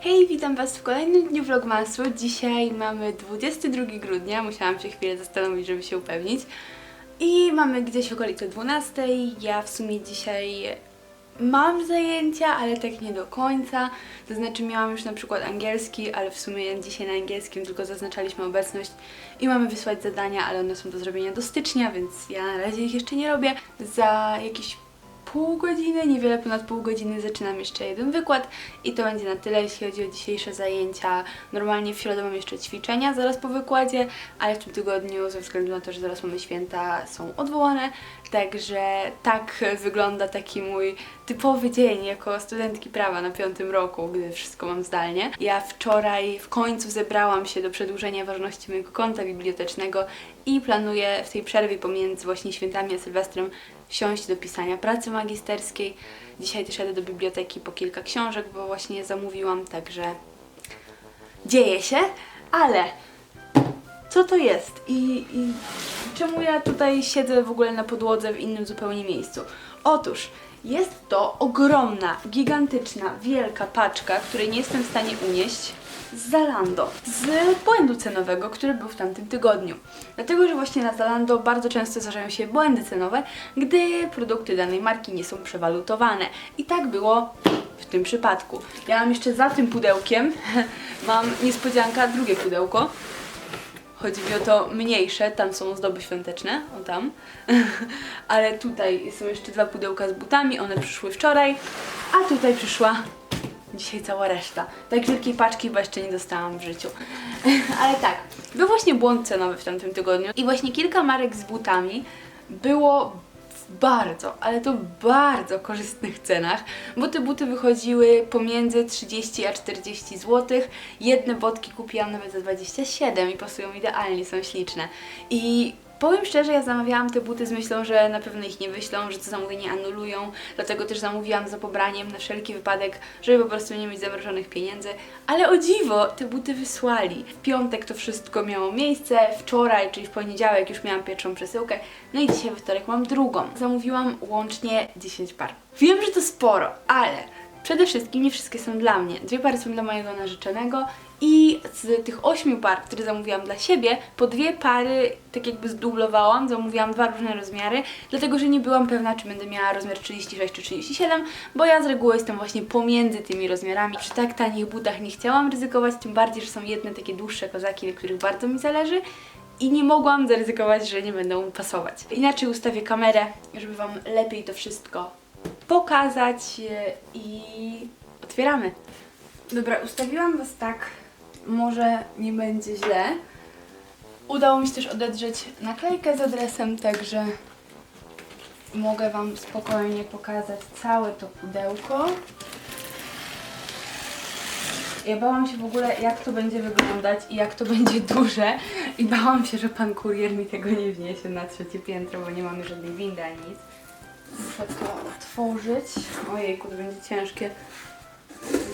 Hej, witam Was w kolejnym dniu vlogmasu. Dzisiaj mamy 22 grudnia, musiałam się chwilę zastanowić, żeby się upewnić. I mamy gdzieś okolice 12. Ja w sumie dzisiaj mam zajęcia, ale tak nie do końca. To znaczy miałam już na przykład angielski, ale w sumie dzisiaj na angielskim tylko zaznaczaliśmy obecność i mamy wysłać zadania, ale one są do zrobienia do stycznia, więc ja na razie ich jeszcze nie robię. Za jakieś pół godziny, niewiele ponad pół godziny zaczynam jeszcze jeden wykład i to będzie na tyle, jeśli chodzi o dzisiejsze zajęcia. Normalnie w środę mam jeszcze ćwiczenia zaraz po wykładzie, ale w tym tygodniu ze względu na to, że zaraz mamy święta są odwołane, także tak wygląda taki mój typowy dzień jako studentki prawa na piątym roku, gdy wszystko mam zdalnie. Ja wczoraj w końcu zebrałam się do przedłużenia ważności mojego konta bibliotecznego i planuję w tej przerwie pomiędzy właśnie świętami a Sylwestrem wsiąść do pisania pracy magisterskiej. Dzisiaj też jadę do biblioteki po kilka książek, bo właśnie je zamówiłam, także dzieje się, ale co to jest i, i czemu ja tutaj siedzę w ogóle na podłodze w innym zupełnie miejscu? Otóż jest to ogromna, gigantyczna, wielka paczka, której nie jestem w stanie unieść z Zalando, z błędu cenowego, który był w tamtym tygodniu. Dlatego, że właśnie na Zalando bardzo często zdarzają się błędy cenowe, gdy produkty danej marki nie są przewalutowane. I tak było w tym przypadku. Ja mam jeszcze za tym pudełkiem, mam niespodzianka, drugie pudełko. Chodzi mi o to mniejsze, tam są ozdoby świąteczne, o tam. Ale tutaj są jeszcze dwa pudełka z butami, one przyszły wczoraj, a tutaj przyszła dzisiaj cała reszta. Tak wielkiej paczki chyba jeszcze nie dostałam w życiu. Ale tak, był właśnie błąd cenowy w tamtym tygodniu i właśnie kilka marek z butami było w bardzo, ale to bardzo korzystnych cenach, bo te buty wychodziły pomiędzy 30 a 40 zł. Jedne botki kupiłam nawet za 27 i pasują idealnie, są śliczne. I Powiem szczerze, ja zamawiałam te buty z myślą, że na pewno ich nie wyślą, że to zamówienie anulują, dlatego też zamówiłam za pobraniem na wszelki wypadek, żeby po prostu nie mieć zamrożonych pieniędzy. Ale o dziwo, te buty wysłali. W piątek to wszystko miało miejsce, wczoraj, czyli w poniedziałek już miałam pierwszą przesyłkę, no i dzisiaj we wtorek mam drugą. Zamówiłam łącznie 10 par. Wiem, że to sporo, ale Przede wszystkim nie wszystkie są dla mnie. Dwie pary są dla mojego narzeczonego i z tych ośmiu par, które zamówiłam dla siebie, po dwie pary tak jakby zdublowałam, zamówiłam dwa różne rozmiary, dlatego że nie byłam pewna, czy będę miała rozmiar 36 czy 37, bo ja z reguły jestem właśnie pomiędzy tymi rozmiarami. Przy tak tanich butach nie chciałam ryzykować, tym bardziej, że są jedne takie dłuższe kozaki, na których bardzo mi zależy. I nie mogłam zaryzykować, że nie będą pasować. Inaczej ustawię kamerę, żeby Wam lepiej to wszystko pokazać e, i otwieramy. Dobra, ustawiłam Was tak, może nie będzie źle. Udało mi się też odedrzeć naklejkę z adresem, także mogę Wam spokojnie pokazać całe to pudełko. Ja bałam się w ogóle, jak to będzie wyglądać i jak to będzie duże i bałam się, że pan kurier mi tego nie wniesie na trzecie piętro, bo nie mamy żadnej windy ani nic. Muszę to otworzyć. Ojejku, to będzie ciężkie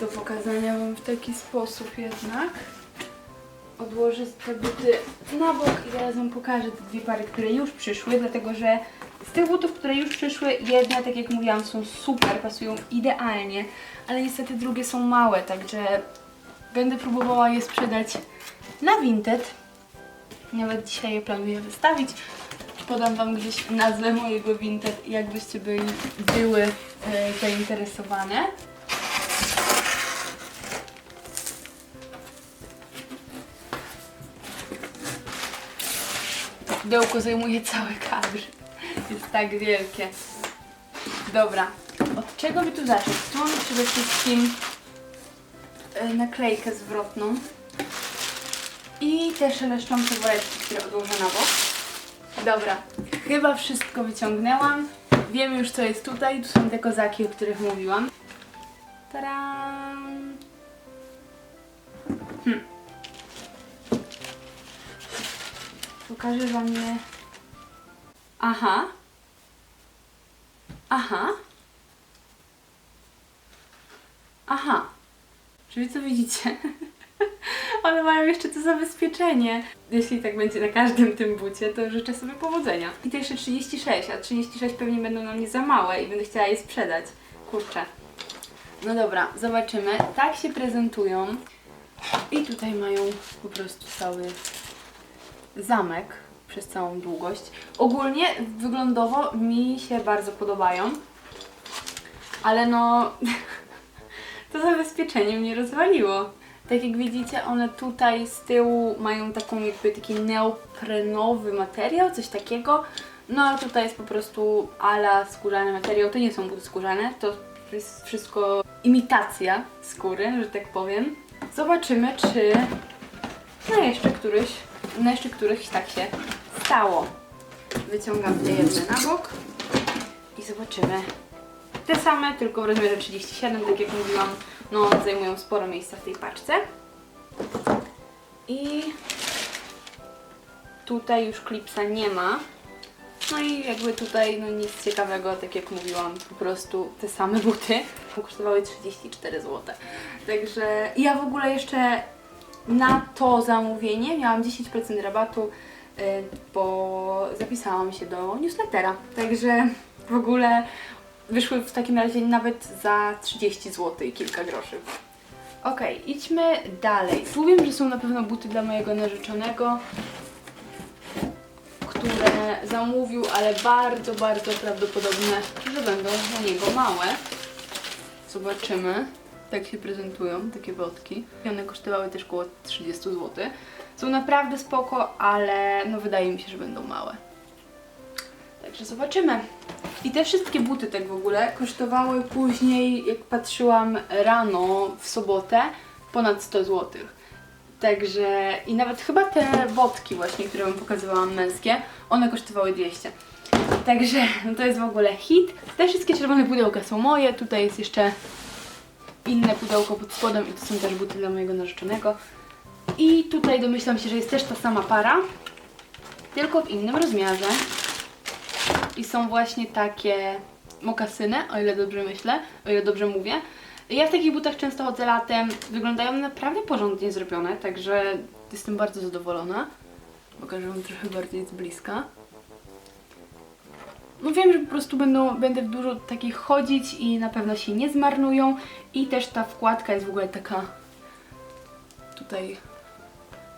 do pokazania Wam w taki sposób jednak. Odłożę te buty na bok i teraz Wam pokażę te dwie pary, które już przyszły, dlatego że z tych butów, które już przyszły, jedne, tak jak mówiłam, są super, pasują idealnie, ale niestety drugie są małe, także będę próbowała je sprzedać na Vinted. Nawet dzisiaj je planuję wystawić. Podam Wam gdzieś nazwę mojego Vinted, jakbyście byli, były e, zainteresowane. Pudełko zajmuje cały kadr. Jest tak wielkie. Dobra, od czego by tu zacząć? Tu mamy przede wszystkim e, naklejkę zwrotną i te szeleszczące woreczki, które odłożę na bok. Dobra, chyba wszystko wyciągnęłam. Wiem już co jest tutaj. Tu są te kozaki, o których mówiłam. Tadam! Hm. Pokażę wam je. Aha. Aha. Aha. Czyli co widzicie? One mają jeszcze to zabezpieczenie. Jeśli tak będzie na każdym tym bucie, to życzę sobie powodzenia. I to jeszcze 36, a 36 pewnie będą na mnie za małe i będę chciała je sprzedać. Kurczę. No dobra, zobaczymy. Tak się prezentują. I tutaj mają po prostu cały zamek przez całą długość. Ogólnie wyglądowo mi się bardzo podobają. Ale no, to zabezpieczenie mnie rozwaliło. Tak jak widzicie, one tutaj z tyłu mają taką jakby taki neoprenowy materiał, coś takiego. No a tutaj jest po prostu ala skórzany materiał. To nie są skórzane, to jest wszystko imitacja skóry, że tak powiem. Zobaczymy, czy na jeszcze któryś, na jeszcze któryś tak się stało. Wyciągam te jedne na bok i zobaczymy. Te same, tylko w rozmiarze 37, tak jak mówiłam, no zajmują sporo miejsca w tej paczce. I tutaj już klipsa nie ma. No i jakby tutaj no nic ciekawego, tak jak mówiłam, po prostu te same buty kosztowały 34 zł. Także ja w ogóle jeszcze na to zamówienie miałam 10% rabatu, y, bo zapisałam się do newslettera. Także w ogóle wyszły w takim razie nawet za 30 zł i kilka groszy. Okej, idźmy dalej. Tu wiem, że są na pewno buty dla mojego narzeczonego, które zamówił, ale bardzo, bardzo prawdopodobne, że będą dla niego małe. Zobaczymy. Tak się prezentują takie botki. I One kosztowały też około 30 zł. Są naprawdę spoko, ale no wydaje mi się, że będą małe. Także zobaczymy. I te wszystkie buty tak w ogóle kosztowały później, jak patrzyłam rano w sobotę, ponad 100 zł. Także i nawet chyba te wodki właśnie, które Wam pokazywałam męskie, one kosztowały 200. Także no to jest w ogóle hit. Te wszystkie czerwone pudełka są moje. Tutaj jest jeszcze inne pudełko pod spodem i to są też buty dla mojego narzeczonego. I tutaj domyślam się, że jest też ta sama para, tylko w innym rozmiarze. I są właśnie takie mokasyny, o ile dobrze myślę, o ile dobrze mówię. Ja w takich butach często chodzę latem. Wyglądają naprawdę porządnie zrobione, także jestem bardzo zadowolona. Pokażę Wam trochę bardziej z bliska. No wiem, że po prostu będą, będę dużo takich chodzić i na pewno się nie zmarnują. I też ta wkładka jest w ogóle taka tutaj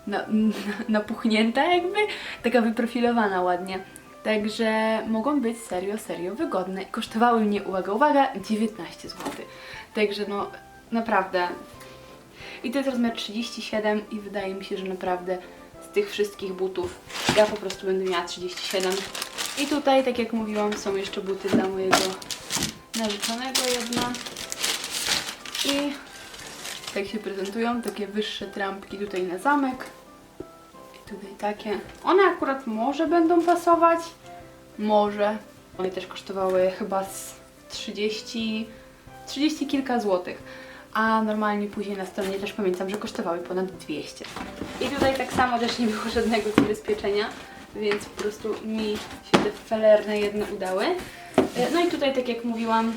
na, napuchnięta jakby, taka wyprofilowana ładnie. Także mogą być serio, serio wygodne. Kosztowały mnie, uwaga, uwaga, 19 zł. Także no, naprawdę. I to jest rozmiar 37 i wydaje mi się, że naprawdę tych wszystkich butów ja po prostu będę miała 37. I tutaj, tak jak mówiłam, są jeszcze buty dla mojego narzeczonego jedna. I tak się prezentują, takie wyższe trampki tutaj na zamek. I tutaj takie. One akurat może będą pasować. Może. One też kosztowały chyba z 30, 30 kilka złotych. A normalnie później na stronie też pamiętam, że kosztowały ponad 200. I tutaj tak samo też nie było żadnego zabezpieczenia, więc po prostu mi się te felerne jedne udały. E, No i tutaj, tak jak mówiłam,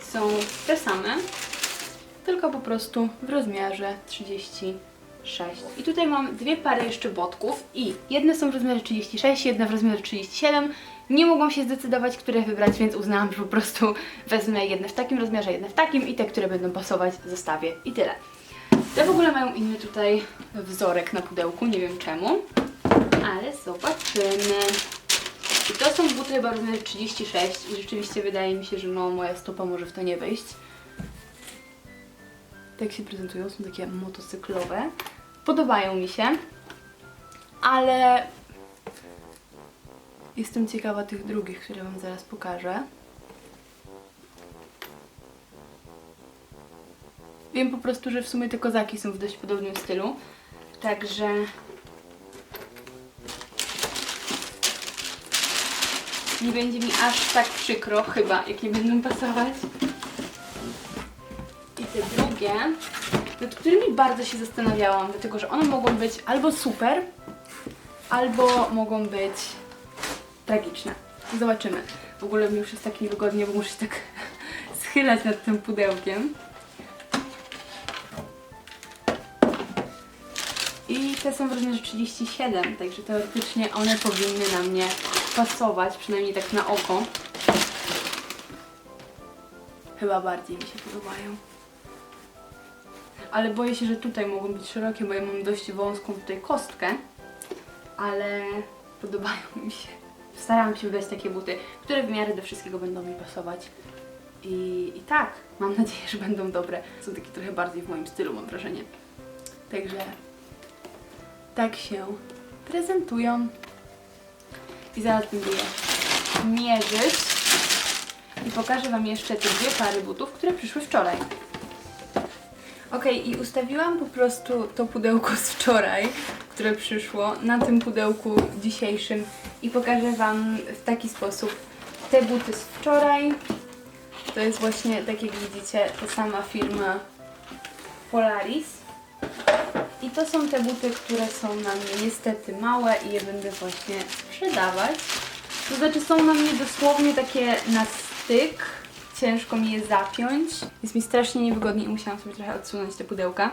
są te same, tylko po prostu w rozmiarze 36. I tutaj mam dwie pary jeszcze botków i jedne są w rozmiarze 36, jedna w rozmiarze 37. Nie mogłam się zdecydować, które wybrać, więc uznałam, że po prostu wezmę jedne w takim rozmiarze, jedne w takim i te, które będą pasować, zostawię i tyle. Te w ogóle mają inny tutaj wzorek na pudełku, nie wiem czemu, ale zobaczymy. I to są buty chyba w rozmiarze 36 i rzeczywiście wydaje mi się, że no moja stopa może w to nie wejść. Tak się prezentują, są takie motocyklowe. Podobają mi się, ale jestem ciekawa tych drugich, które Wam zaraz pokażę. Wiem po prostu, że w sumie te kozaki są w dość podobnym stylu, także nie będzie mi aż tak przykro, chyba, jak nie będą pasować. I te drugie, nad którymi bardzo się zastanawiałam, dlatego że one mogą być albo super, albo mogą być tragiczne. Zobaczymy. W ogóle mi już jest tak niewygodnie, bo muszę się tak schylać nad tym pudełkiem. I te są w rozmiarze 37, także teoretycznie one powinny na mnie pasować, przynajmniej tak na oko. chyba bardziej mi się podobają. Ale boję się, że tutaj mogą być szerokie, bo ja mam dość wąską tutaj kostkę, ale podobają mi się. Starałam się wybrać takie buty, które w miarę do wszystkiego będą mi pasować. I, I tak, mam nadzieję, że będą dobre. Są takie trochę bardziej w moim stylu, mam wrażenie. Także tak się prezentują. I zaraz będę je mierzyć. I pokażę Wam jeszcze te dwie pary butów, które przyszły wczoraj. Ok, i ustawiłam po prostu to pudełko z wczoraj, które przyszło, na tym pudełku dzisiejszym i pokażę Wam w taki sposób te buty z wczoraj. To jest właśnie, tak jak widzicie, ta sama firma Polaris. I to są te buty, które są na mnie niestety małe i je będę właśnie sprzedawać. To znaczy są na mnie dosłownie takie na styk. Ciężko mi je zapiąć. Jest mi strasznie niewygodnie i musiałam sobie trochę odsunąć te pudełka.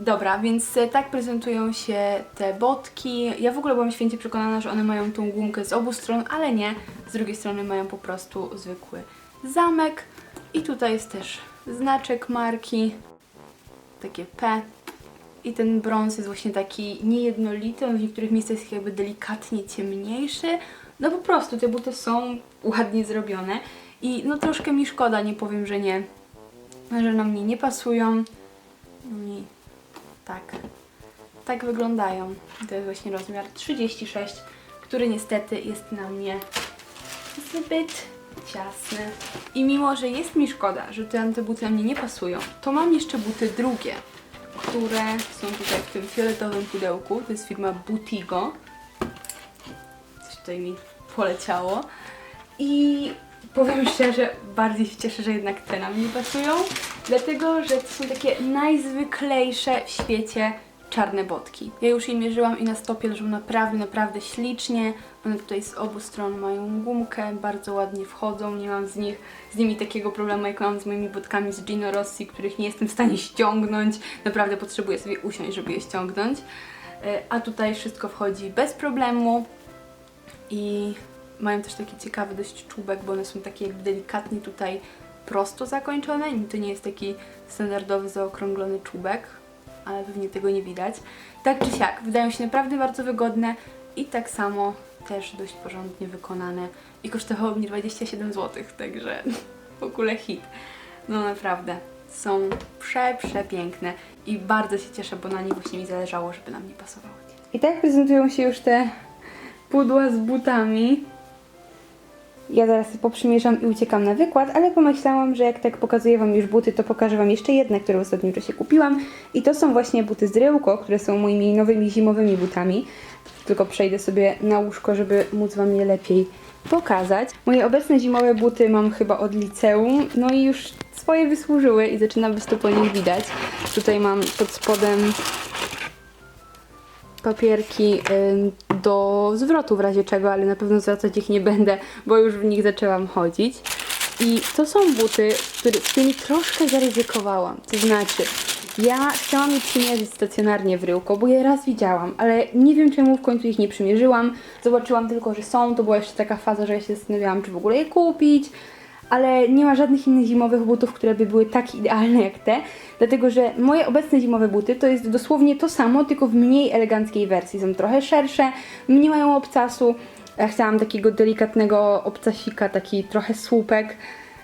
Dobra, więc e, tak prezentują się te botki. Ja w ogóle byłam święcie przekonana, że one mają tą gumkę z obu stron, ale nie. Z drugiej strony mają po prostu zwykły zamek. I tutaj jest też znaczek marki. Takie P. I ten brąz jest właśnie taki niejednolity, on w niektórych miejscach jest jakby delikatnie ciemniejszy. No po prostu te buty są ładnie zrobione i no troszkę mi szkoda, nie powiem, że nie, że na mnie nie pasują. I tak, tak wyglądają. To jest właśnie rozmiar 36, który niestety jest na mnie zbyt ciasny. I mimo, że jest mi szkoda, że te, te buty na mnie nie pasują, to mam jeszcze buty drugie, które są tutaj w tym fioletowym pudełku. To jest firma Butigo. Coś tutaj mi poleciało. I powiem szczerze, bardziej się cieszę, że jednak te na mnie pasują, dlatego, że to są takie najzwyklejsze w świecie czarne botki. Ja już je mierzyłam i na stopie leżą naprawdę, naprawdę ślicznie. One tutaj z obu stron mają gumkę, bardzo ładnie wchodzą, nie mam z nich, z nimi takiego problemu jak mam z moimi botkami z Gino Rossi, których nie jestem w stanie ściągnąć. Naprawdę potrzebuję sobie usiąść, żeby je ściągnąć. E, A tutaj wszystko wchodzi bez problemu i mają też taki ciekawy dość czubek, bo one są takie delikatnie tutaj prosto zakończone. To nie jest taki standardowy, zaokrąglony czubek, ale pewnie tego nie widać. Tak czy siak, wydają się naprawdę bardzo wygodne i tak samo też dość porządnie wykonane. I kosztowało mnie 27 zł, także w ogóle hit. No naprawdę, są prze, przepiękne i bardzo się cieszę, bo na nich właśnie mi zależało, żeby nam nie pasowały. I tak prezentują się już te pudła z butami. Ja zaraz poprzymierzam i uciekam na wykład, ale pomyślałam, że jak tak pokazuję Wam już buty, to pokażę Wam jeszcze jedne, które w ostatnim czasie kupiłam. I to są właśnie buty z Ryłko, które są moimi nowymi zimowymi butami. Tylko przejdę sobie na łóżko, żeby móc Wam je lepiej pokazać. Moje obecne zimowe buty mam chyba od liceum, no i już swoje wysłużyły i zaczyna być to po nich widać. Tutaj mam pod spodem papierki do zwrotu w razie czego, ale na pewno zwracać ich nie będę, bo już w nich zaczęłam chodzić. I to są buty, które, z którymi troszkę zaryzykowałam. To znaczy, ja chciałam je przymierzyć stacjonarnie w Ryłko, bo je raz widziałam, ale nie wiem czemu w końcu ich nie przymierzyłam. Zobaczyłam tylko, że są, to była jeszcze taka faza, że ja się zastanawiałam, czy w ogóle je kupić ale nie ma żadnych innych zimowych butów, które by były tak idealne jak te, dlatego że moje obecne zimowe buty to jest dosłownie to samo, tylko w mniej eleganckiej wersji. Są trochę szersze, nie mają obcasu. Ja chciałam takiego delikatnego obcasika, taki trochę słupek,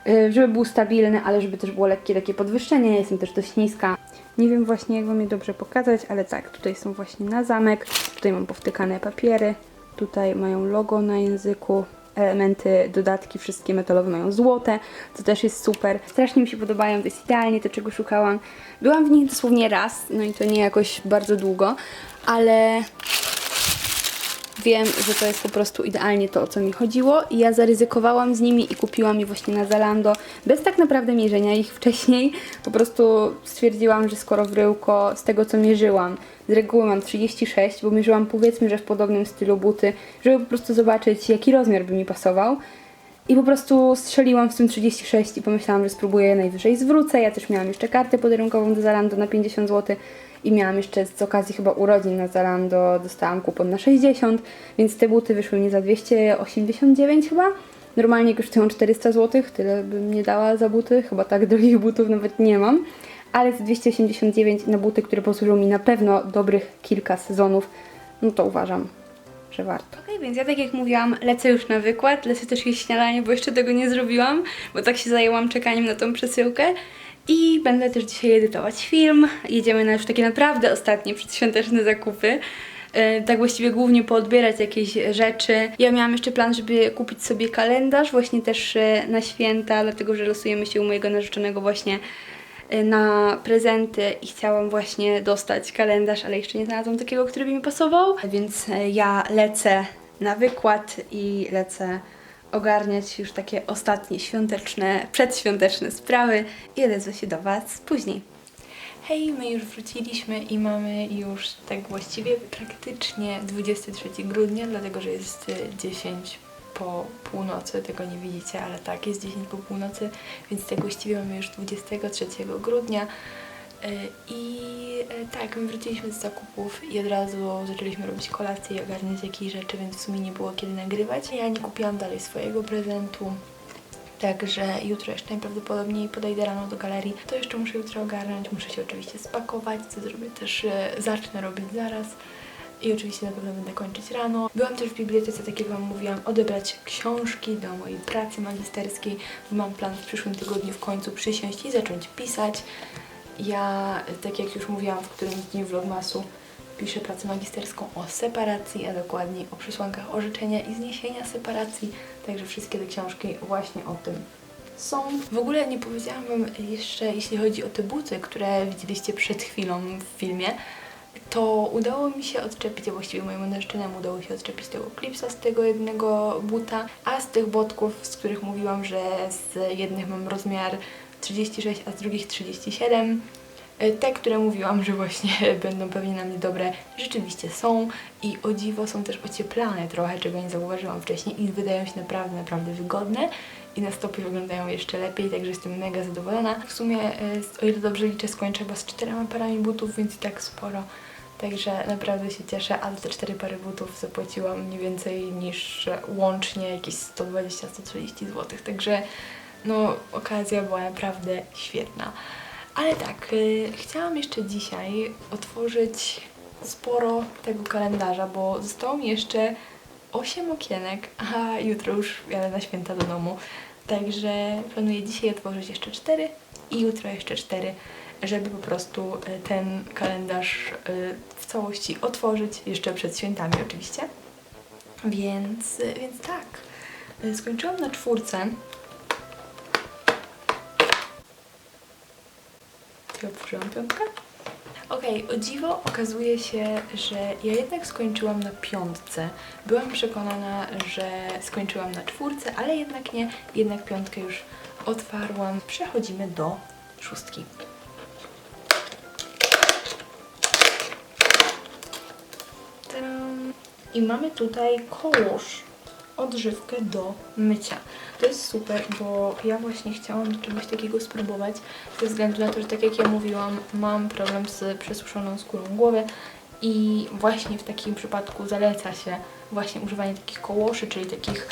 yy, żeby był stabilny, ale żeby też było lekkie takie podwyższenie. Ja Jestem też dość niska. Nie wiem właśnie jak Wam je dobrze pokazać, ale tak, tutaj są właśnie na zamek, tutaj mam powtykane papiery, tutaj mają logo na języku, elementy, dodatki, wszystkie metalowe mają złote, co też jest super. Strasznie mi się podobają, to jest idealnie to, czego szukałam. Byłam w nich dosłownie raz, no i to nie jakoś bardzo długo, ale wiem, że to jest po prostu idealnie to, o co mi chodziło i ja zaryzykowałam z nimi i kupiłam je właśnie na Zalando, bez tak naprawdę mierzenia ich wcześniej. Po prostu stwierdziłam, że skoro w Ryłko, z tego co mierzyłam, z reguły mam 36, bo mierzyłam powiedzmy, że w podobnym stylu buty, żeby po prostu zobaczyć, jaki rozmiar by mi pasował. I po prostu strzeliłam w tym 36 i pomyślałam, że spróbuję najwyżej zwrócę. Ja też miałam jeszcze kartę podarunkową do Zalando na 50 zł i miałam jeszcze z okazji chyba urodzin na Zalando, dostałam kupon na 60, więc te buty wyszły mi za 289 chyba. Normalnie kosztują 400 zł, tyle bym nie dała za buty, chyba tak drogich butów nawet nie mam. Ale z 289 na buty, które posłużą mi na pewno dobrych kilka sezonów, no to uważam, że warto. Okej, więc ja tak jak mówiłam, lecę już na wykład, lecę też jeść śniadanie, bo jeszcze tego nie zrobiłam, bo tak się zajęłam czekaniem na tą przesyłkę. I będę też dzisiaj edytować film. Jedziemy na już takie naprawdę ostatnie przedświąteczne zakupy. E, Tak właściwie głównie poodbierać jakieś rzeczy. Ja miałam jeszcze plan, żeby kupić sobie kalendarz właśnie też e, na święta, dlatego że losujemy się u mojego narzeczonego właśnie na prezenty i chciałam właśnie dostać kalendarz, ale jeszcze nie znalazłam takiego, który by mi pasował. Więc e, ja lecę na wykład i lecę ogarniać już takie ostatnie świąteczne, przedświąteczne sprawy i odezwę się do Was później. Hej, my już wróciliśmy i mamy już tak właściwie praktycznie 23 grudnia, dlatego że jest y, 10 po północy, tego nie widzicie, ale tak, jest 10 po północy, więc tak właściwie mamy już 23 grudnia. Y, I y, tak, my wróciliśmy z zakupów i od razu zaczęliśmy robić kolację i ogarniać jakieś rzeczy, więc w sumie nie było kiedy nagrywać. Ja nie kupiłam dalej swojego prezentu, Także jutro jeszcze najprawdopodobniej podejdę rano do galerii. To jeszcze muszę jutro ogarnąć, muszę się oczywiście spakować, co zrobię też, e, zacznę robić zaraz. I oczywiście na pewno będę kończyć rano. Byłam też w bibliotece, tak jak Wam mówiłam, odebrać książki do mojej pracy magisterskiej. Mam plan w przyszłym tygodniu w końcu przysiąść i zacząć pisać. Ja, tak jak już mówiłam w którymś dniu vlogmasu, piszę pracę magisterską o separacji, a dokładniej o przesłankach orzeczenia i zniesienia separacji. Także wszystkie te książki właśnie o tym są. W ogóle nie powiedziałam Wam jeszcze, jeśli chodzi o te buty, które widzieliście przed chwilą w filmie, to udało mi się odczepić, a właściwie mojemu narzeczonemu udało się odczepić tego klipsa z tego jednego buta, a z tych botków, z których mówiłam, że z jednych mam rozmiar 36, a z drugich 37, E, te, które mówiłam, że właśnie będą pewnie na mnie dobre, rzeczywiście są i o dziwo są też ocieplane trochę, czego nie zauważyłam wcześniej i wydają się naprawdę, naprawdę wygodne i na stopie wyglądają jeszcze lepiej, także jestem mega zadowolona. W sumie, e, o ile dobrze liczę, skończę chyba z czterema parami butów, więc i tak sporo. Także naprawdę się cieszę, ale te cztery pary butów zapłaciłam nie więcej niż łącznie jakieś 120-130 zł, także no okazja była naprawdę świetna. Ale tak, y, chciałam jeszcze dzisiaj otworzyć sporo tego kalendarza, bo zostało mi jeszcze 8 okienek, a jutro już jadę na święta do domu. Także planuję dzisiaj otworzyć jeszcze 4 i jutro jeszcze 4, żeby po prostu y, ten kalendarz y, w całości otworzyć jeszcze przed świętami oczywiście. Więc, y, więc tak, skończyłam na czwórce. Czy otworzyłam piątkę? Okej, o dziwo okazuje się, że ja jednak skończyłam na piątce. Byłam przekonana, że skończyłam na czwórce, ale jednak nie. Jednak piątkę już otwarłam. Przechodzimy do szóstki. I mamy tutaj kołosz, odżywkę do mycia. To jest super, bo ja właśnie chciałam czegoś takiego spróbować, ze względu na to, że tak jak ja mówiłam, mam problem z przesuszoną skórą głowy i właśnie w takim przypadku zaleca się właśnie używanie takich kołoszy, czyli takich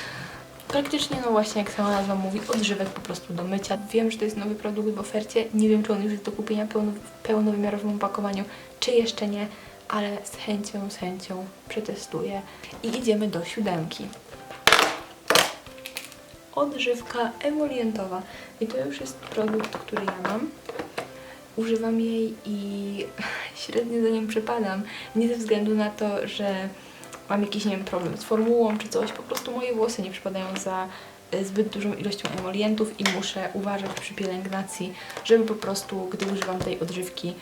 praktycznie, no właśnie jak sama nazwa mówi, odżywek po prostu do mycia. Wiem, że to jest nowy produkt w ofercie, nie wiem, czy on już jest do kupienia pełno, w pełnowymiarowym opakowaniu, czy jeszcze nie, ale z chęcią, z chęcią przetestuję. I idziemy do siódemki odżywka emolientowa. I to już jest produkt, który ja mam. Używam jej i średnio za nią przepadam. Nie ze względu na to, że mam jakiś, nie wiem, problem z formułą czy coś. Po prostu moje włosy nie przypadają za e, zbyt dużą ilością emolientów i muszę uważać przy pielęgnacji, żeby po prostu, gdy używam tej odżywki,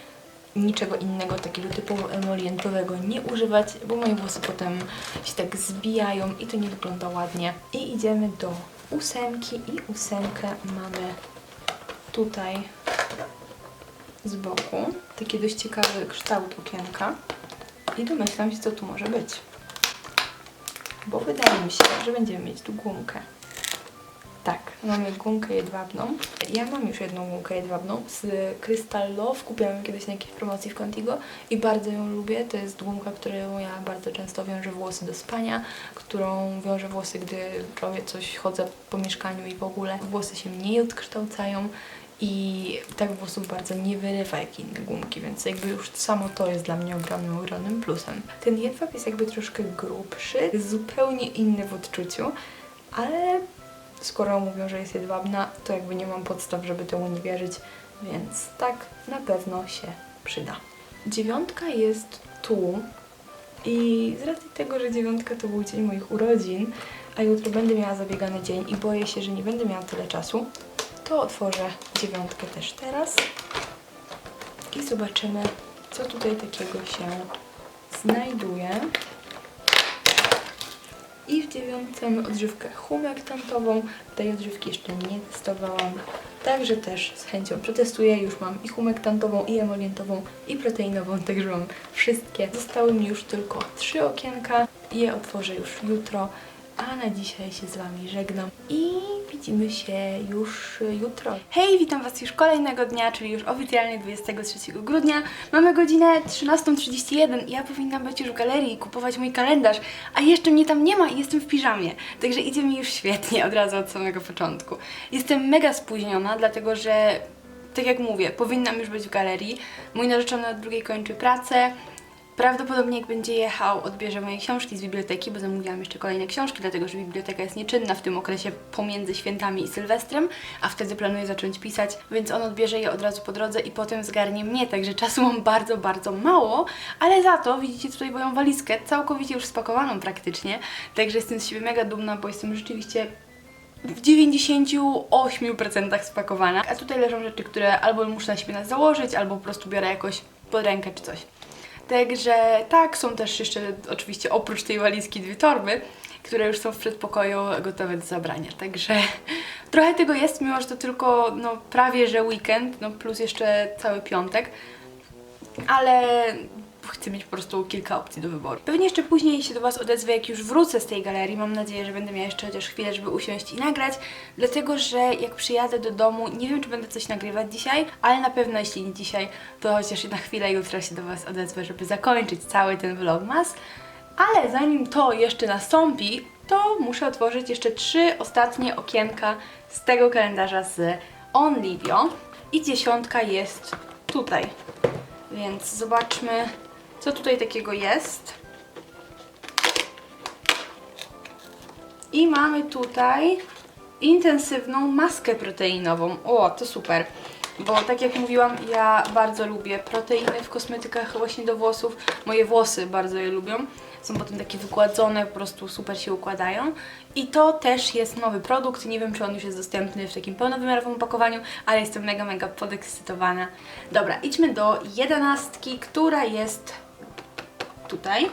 niczego innego takiego typowo emolientowego nie używać, bo moje włosy potem się tak zbijają i to nie wygląda ładnie. I idziemy do ósemki i ósemkę mamy tutaj z boku. Taki dość ciekawy kształt okienka. I domyślam się, co tu może być. Bo wydaje mi się, że będziemy mieć tu gumkę. Tak, Mamy gumkę jedwabną. Ja mam już jedną gumkę jedwabną z Crystal Love. Kupiłam ją kiedyś na jakiejś promocji w Contigo i bardzo ją lubię. To jest gumka, którą ja bardzo często wiążę włosy do spania, którą wiążę włosy, gdy robię coś, chodzę po mieszkaniu i w ogóle włosy się mniej odkształcają i tak włosów bardzo nie wyrywa jak inne gumki, więc jakby już samo to jest dla mnie ogromnym, ogromnym plusem. Ten jedwab jest jakby troszkę grubszy, zupełnie inny w odczuciu, ale skoro mówią, że jest jedwabna, to jakby nie mam podstaw, żeby temu nie wierzyć, więc tak, na pewno się przyda. Dziewiątka jest tu i z racji tego, że dziewiątka to był dzień moich urodzin, a jutro będę miała zabiegany dzień i boję się, że nie będę miała tyle czasu, to otworzę dziewiątkę też teraz i zobaczymy, co tutaj takiego się znajduje. Mamy odżywkę humektantową. Tej odżywki jeszcze nie testowałam, także też z chęcią przetestuję. Już mam i humektantową, i emolientową, i proteinową, także mam wszystkie. Zostały mi już tylko trzy okienka. Je otworzę już jutro, a na dzisiaj się z Wami żegnam i widzimy się już jutro. Hej, witam Was już kolejnego dnia, czyli już oficjalnie 23 grudnia. Mamy godzinę 13.31 i ja powinnam być już w galerii i kupować mój kalendarz, a jeszcze mnie tam nie ma i jestem w piżamie. Także idzie mi już świetnie od razu od samego początku. Jestem mega spóźniona, dlatego że tak jak mówię, powinnam już być w galerii. Mój narzeczony od drugiej kończy pracę. Prawdopodobnie jak będzie jechał, odbierze moje książki z biblioteki, bo zamówiłam jeszcze kolejne książki, dlatego że biblioteka jest nieczynna w tym okresie pomiędzy świętami i Sylwestrem, a wtedy planuję zacząć pisać, więc on odbierze je od razu po drodze i potem zgarnie mnie, także czasu mam bardzo, bardzo mało, ale za to widzicie tutaj moją walizkę, całkowicie już spakowaną praktycznie, także jestem z siebie mega dumna, bo jestem rzeczywiście w 98% spakowana. A tutaj leżą rzeczy, które albo muszę na siebie nas założyć, albo po prostu biorę jakoś pod rękę czy coś. Także tak, są też jeszcze oczywiście oprócz tej walizki dwie torby, które już są w przedpokoju gotowe do zabrania. Także trochę tego jest, mimo że to tylko no, prawie że weekend, no plus jeszcze cały piątek. Ale chcę mieć po prostu kilka opcji do wyboru. Pewnie jeszcze później się do Was odezwę, jak już wrócę z tej galerii. Mam nadzieję, że będę miała jeszcze chociaż chwilę, żeby usiąść i nagrać, dlatego że jak przyjadę do domu, nie wiem, czy będę coś nagrywać dzisiaj, ale na pewno jeśli nie dzisiaj, to chociaż na chwilę jutro się do Was odezwę, żeby zakończyć cały ten vlogmas. Ale zanim to jeszcze nastąpi, to muszę otworzyć jeszcze trzy ostatnie okienka z tego kalendarza z Onlivio. I dziesiątka jest tutaj. Więc zobaczmy, co tutaj takiego jest. I mamy tutaj intensywną maskę proteinową. O, to super. Bo tak jak mówiłam, ja bardzo lubię proteiny w kosmetykach właśnie do włosów. Moje włosy bardzo je lubią. Są potem takie wygładzone, po prostu super się układają. I to też jest nowy produkt. Nie wiem, czy on już jest dostępny w takim pełnowymiarowym opakowaniu, ale jestem mega, mega podekscytowana. Dobra, idźmy do jedenastki, która jest tutaj.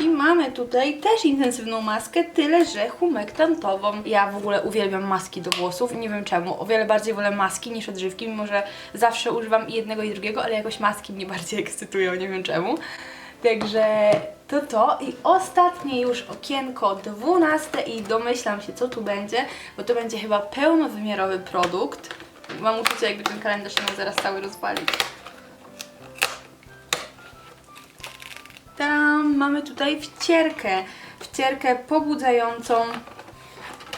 I mamy tutaj też intensywną maskę, tyle że humektantową. Ja w ogóle uwielbiam maski do włosów, nie wiem czemu. O wiele bardziej wolę maski niż odżywki, mimo że zawsze używam i jednego i drugiego, ale jakoś maski mnie bardziej ekscytują, nie wiem czemu. Także to to. I ostatnie już okienko 12 i domyślam się, co tu będzie, bo to będzie chyba pełnowymiarowy produkt. Mam uczucie, jakby ten kalendarz miał zaraz cały rozwalić. Tam mamy tutaj wcierkę. Wcierkę pobudzającą.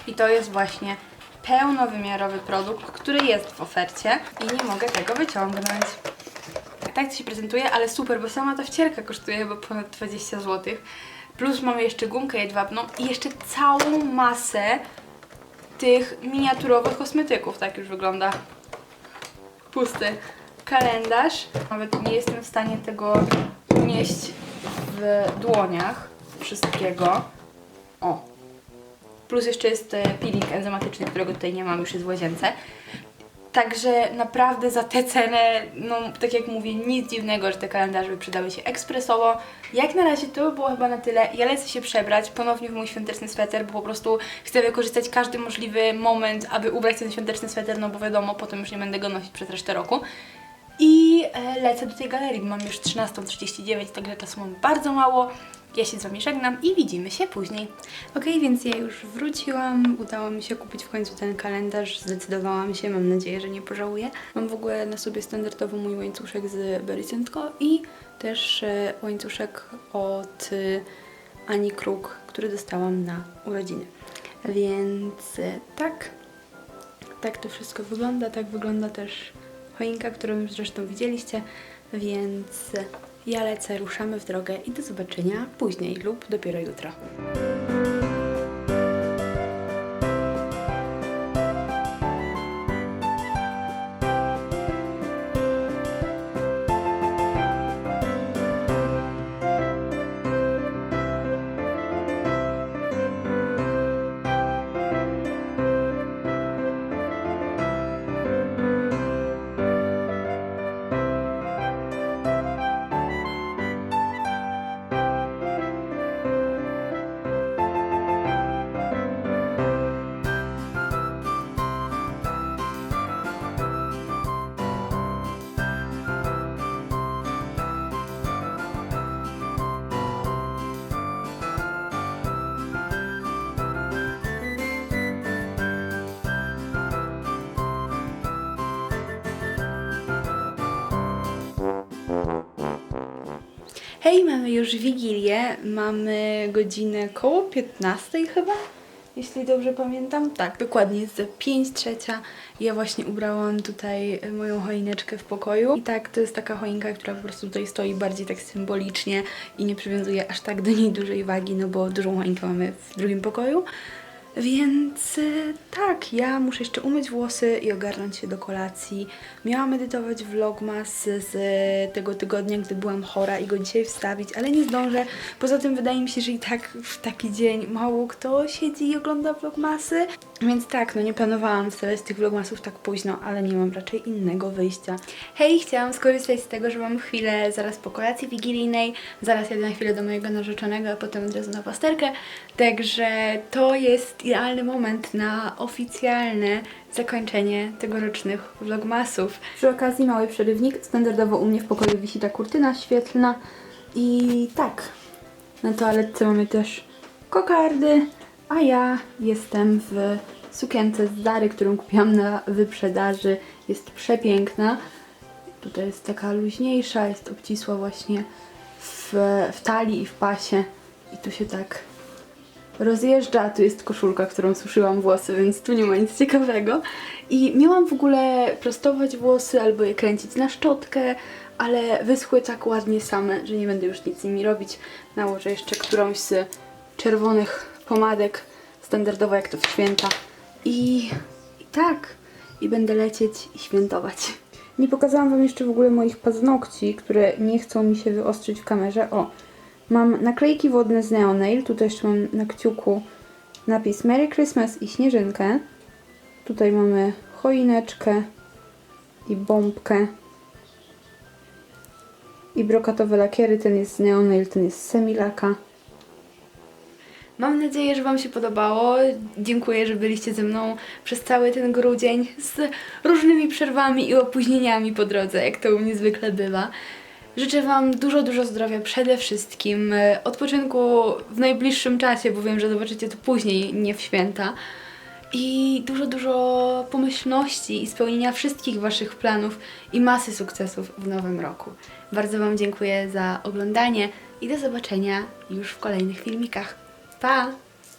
I to jest właśnie pełnowymiarowy produkt, który jest w ofercie i nie mogę tego wyciągnąć. Tak to się prezentuje, ale super, bo sama ta wcierka kosztuje chyba ponad 20 zł. Plus mamy jeszcze gumkę jedwabną i jeszcze całą masę tych miniaturowych kosmetyków. Tak już wygląda pusty kalendarz. Nawet nie jestem w stanie tego mieść w dłoniach wszystkiego. O. Plus jeszcze jest e, peeling enzymatyczny, którego tutaj nie mam, już jest w łazience. Także naprawdę za tę cenę, no tak jak mówię, nic dziwnego, że te kalendarze przydały się ekspresowo. Jak na razie to by było chyba na tyle. Ja lecę się przebrać ponownie w mój świąteczny sweter, bo po prostu chcę wykorzystać każdy możliwy moment, aby ubrać ten świąteczny sweter, no bo wiadomo, potem już nie będę go nosić przez resztę roku. I e, lecę do tej galerii, mam już 13.39, także czasu mam bardzo mało. Ja się z Wami żegnam i widzimy się później. Ok, więc ja już wróciłam. Udało mi się kupić w końcu ten kalendarz. Zdecydowałam się, mam nadzieję, że nie pożałuję. Mam w ogóle na sobie standardowo mój łańcuszek z Co i też e, łańcuszek od e, Ani Kruk, który dostałam na urodziny. Więc tak, tak to wszystko wygląda. Tak wygląda też choinka, którą już zresztą widzieliście. Więc ja lecę, ruszamy w drogę i do zobaczenia później lub dopiero jutro. Hej, mamy już Wigilię. Mamy godzinę koło 15 chyba, jeśli dobrze pamiętam. Tak, dokładnie jest za 5 trzecia. Ja właśnie ubrałam tutaj moją choineczkę w pokoju. I tak, to jest taka choinka, która po prostu tutaj stoi bardziej tak symbolicznie i nie przywiązuje aż tak do niej dużej wagi, no bo dużą choinkę mamy w drugim pokoju. Więc y, tak, ja muszę jeszcze umyć włosy i ogarnąć się do kolacji. Miałam edytować vlogmas z tego tygodnia, gdy byłam chora i go dzisiaj wstawić, ale nie zdążę. Poza tym wydaje mi się, że i tak w taki dzień mało kto siedzi i ogląda vlogmasy. Więc tak, no nie planowałam wstawiać tych vlogmasów tak późno, ale nie mam raczej innego wyjścia. Hej, chciałam skorzystać z tego, że mam chwilę zaraz po kolacji wigilijnej, zaraz jadę na chwilę do mojego narzeczonego, a potem od razu na pasterkę. Także to jest idealny moment na oficjalne zakończenie tegorocznych vlogmasów. Przy okazji mały przerywnik. Standardowo u mnie w pokoju wisi ta kurtyna świetlna. I tak, na toaletce mamy też kokardy, a ja jestem w sukience z Zary, którą kupiłam na wyprzedaży. Jest przepiękna. Tutaj jest taka luźniejsza, jest obcisła właśnie w, w talii i w pasie. I tu się tak rozjeżdża, tu jest koszulka, którą suszyłam włosy, więc tu nie ma nic ciekawego. I miałam w ogóle prostować włosy albo je kręcić na szczotkę, ale wyschły tak ładnie same, że nie będę już nic z nimi robić. Nałożę jeszcze którąś z czerwonych pomadek, standardowo jak to w święta. I, tak, i będę lecieć i świętować. Nie pokazałam Wam jeszcze w ogóle moich paznokci, które nie chcą mi się wyostrzyć w kamerze. O, Mam naklejki wodne z Neonail. Tutaj jeszcze mam na kciuku napis Merry Christmas i śnieżynkę. Tutaj mamy choineczkę i bombkę. I brokatowe lakiery. Ten jest z Neonail, ten jest z Semilaka. Mam nadzieję, że Wam się podobało. Dziękuję, że byliście ze mną przez cały ten grudzień z różnymi przerwami i opóźnieniami po drodze, jak to u mnie zwykle bywa. Życzę Wam dużo, dużo zdrowia przede wszystkim, odpoczynku w najbliższym czasie, bo wiem, że zobaczycie to później, nie w święta. I dużo, dużo pomyślności i spełnienia wszystkich Waszych planów i masy sukcesów w nowym roku. Bardzo Wam dziękuję za oglądanie i do zobaczenia już w kolejnych filmikach. Pa!